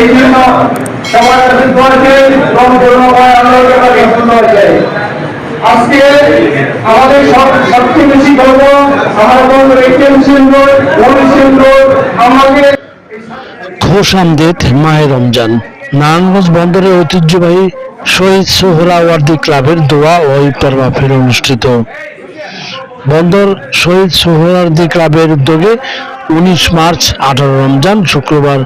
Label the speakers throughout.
Speaker 1: এই
Speaker 2: মাহে রমজান। নারায়ণগঞ্জ বন্দরের ঐতিহ্যবাহী শহীদ সোহরাওয়ার্দী ক্লাবের দোয়া ও ইফতার মাহফিল অনুষ্ঠিত। বন্দর শহীদ সোহরাওয়ার্দী ক্লাবের উদ্যোগে উনিশ মার্চ আঠারো রমজান শুক্রবার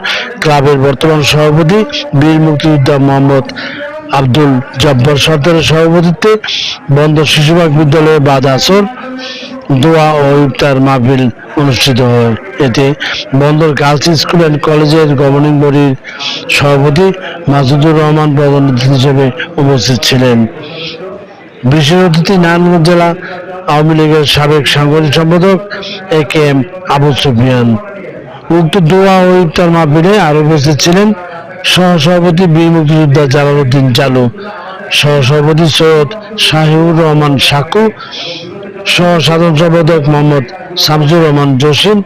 Speaker 2: ক্লাবের বর্তমান সভাপতি বীর মুক্তিযোদ্ধা মোহাম্মদ আব্দুল জব্বর সর্দারের সভাপতিত্বে বন্দর শিশুবাগ বিদ্যালয়ে বাদ আসর, দোয়া ও ইফতার মাহফিল অনুষ্ঠিত হয়। এতে বন্দর গার্লস স্কুল অ্যান্ড কলেজের গভর্নিং বডির সভাপতি মাসুদুর রহমান প্রধান হিসেবে উপস্থিত ছিলেন। বিশেষ অতিথি নারায়ণগঞ্জ জেলা আওয়ামী লীগের সাবেক সাংগঠনিক সম্পাদক A K M Abu Sufian. উক্ত দোয়া ও ইফতার মাহফিলে আরও উপস্থিত ছিলেন সহসভাপতি বীর মুক্তিযোদ্ধা জালালউদ্দিন চালু, সহসভাপতি সৈয়দ শাহিউর রহমান সাকু সহ সাধারণ সম্পাদক মোহাম্মদ শামসুর রহমান জসিম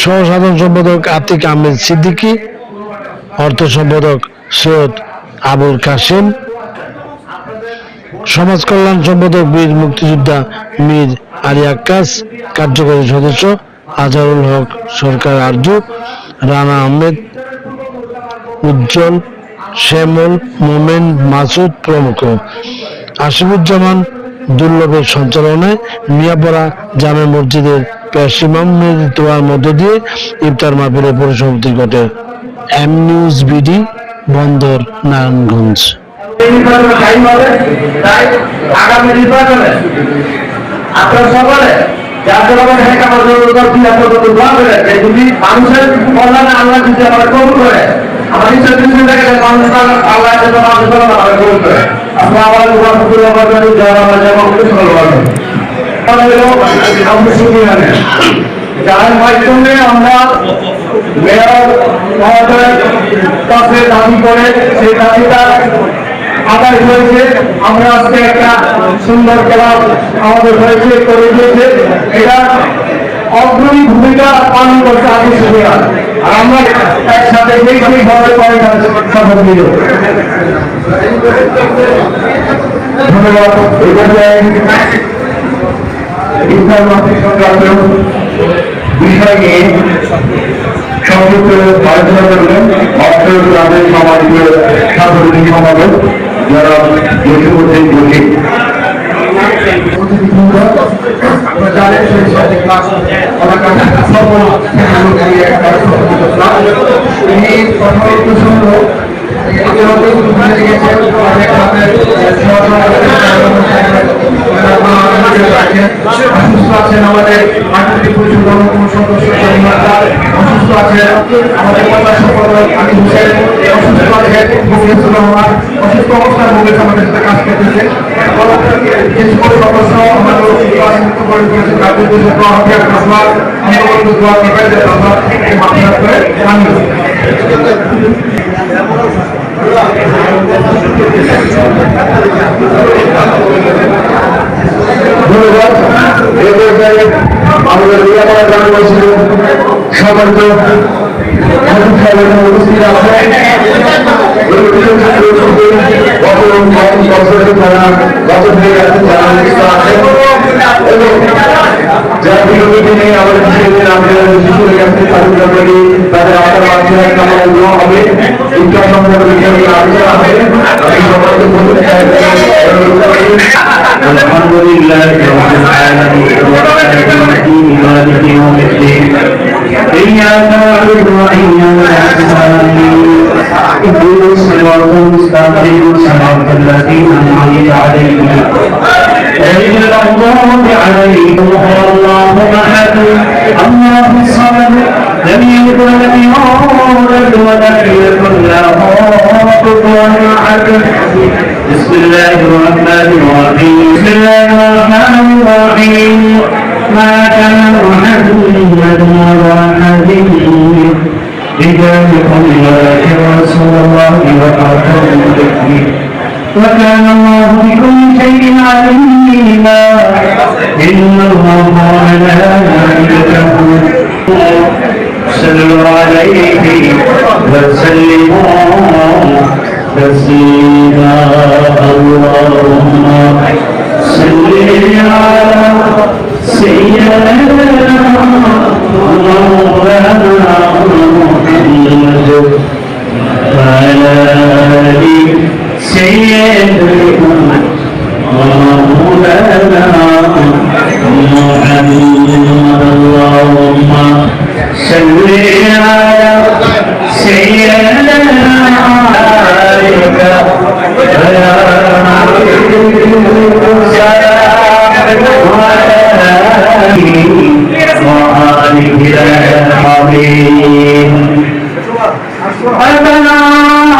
Speaker 2: সহ সাধারণ সম্পাদক আতিক আহমেদ সিদ্দিকী, অর্থ সম্পাদক সৈয়দ আবুল কাসেম সমাজ কল্যাণ সম্পাদক বীর মুক্তিযোদ্ধা মীর আলী আক্কাস, কার্যকরী সদস্য আজহারুল হক সরকার আরজু, রানা আহমেদ, উজ্জ্বল শ্যামল মোমেন মাসুদ প্রমুখ। আসিফুজ্জামান দুর্লভের সঞ্চালনায় মিয়াপাড়া জামে মসজিদের প্যাসিমাম দোয়ার মধ্য দিয়ে ইফতার মাহফিলের পরিসমাপ্তি ঘটে। এম নিউজ বিডি, বন্দর, নারায়ণগঞ্জ।
Speaker 1: নির্বাচন টাইম হবে তাই আগামী নির্বাচনে আপনারা সকলে আমার দাবি করে সেই দাবিটা আদায় হয়েছে। আমরা আজকে একটা সুন্দর ক্লাব আমাদের হয়েছে, করে দিয়েছে। এটা অগ্রণী ভূমিকা পালন করছে আগে সুবিধা আর আমরা একসাথে ধন্যবাদ। এই বিষয় নিয়ে সংযুক্ত গ্রামের সমাজের সাংস্কৃতিক সমাবেশ যারা জসীমুদ্দিন জসিম আপনারা জানেন সেই সাথে ক্লাস এলাকার সকল এই কথা উদ্দেশ্য হলো ইতিমধ্যে ঘুরে গেছে অসুস্থ আছেন অসুস্থ আছেন। আমাদের কথা সম্পাদক আমি হোসেন অসুস্থ আছেন মুখলিসুর রহমান। অসুস্থ অবস্থায় মুখেশ আমাদের সাথে কাজ করতেছে। যে সকল সদস্য আমাদের রাজনীতি করে করেছে তাদের দেশে দোয়া হবে আপনার আমরা দোয়া করবেন, যে আমরা এই করে আনব কাছে তালিকা করি তাদের আশা মাধ্যমে আমাদের দেওয়া হবে ইনকাম সম্পর্কে
Speaker 3: الحمد لله رب العالمين الرحمن مالك يوم الدين إياك نعبد وإياك نستعين اهدنا الصراط المستقيم صراط الذين أنعمت عليهم غير المغضوب عليهم ولا الله أحد الله الصمد لم يلد ولم يولد ولم يكن له كفوا أحد بسم الله الرحمن الرحيم بسم الله الرحمن الرحيم ما كان محمد وأحد رجالكم ولكن رسول الله وخاتم النبيين وكان الله بكل شيء عليما. إن الله وسلموا تسليما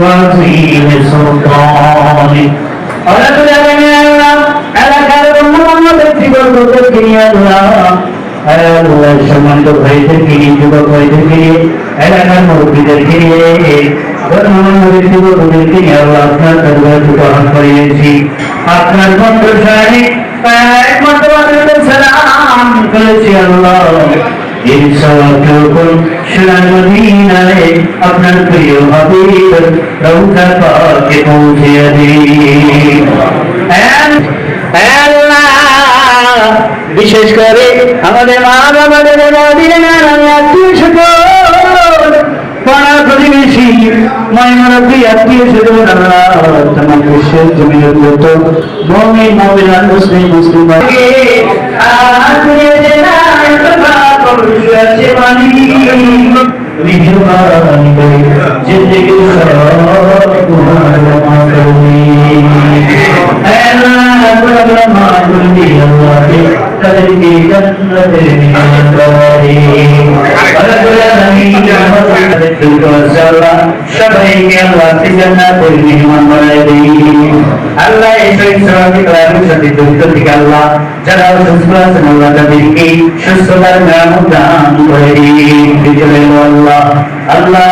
Speaker 3: وعظيم سلطانك رب العالمين এলাকার অন্যান্য ব্যক্তিবর্গকে নিয়ে আল্লাহ আল্লাহ সম্মানিত ভাইদেরকে নিয়ে যুবক ভাইদেরকে নিয়ে এলাকার মুরব্বীদেরকে নিয়ে অন্যান্য ব্যক্তিবর্গদেরকে নিয়ে আল্লাহ আপনার দরবার গ্রহণ করিয়েছি আপনার বন্ধু সাহেব একমাত্র আপনাদের সালাম করেছি আল্লাহ আপনার প্রিয় হাবিব রৌদা পাকে পৌঁছে দিন বিশেষ করে আমাদের মা বাবাদের আত্মীয় ময়মরবী আত্মীয় স্বজন আল্লাহ তোমার বিশ্বের জমিনের মতো মমিন মমিনান মুসলিম মুসলিম করুণা মাধুরী আল্লাহকে তাদেরকে জান্নাতের নিয়ামত সুস্থতার নিয়ামত দান করে আল্লাহ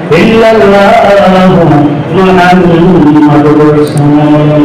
Speaker 3: illallah Muhammadur Rasulullah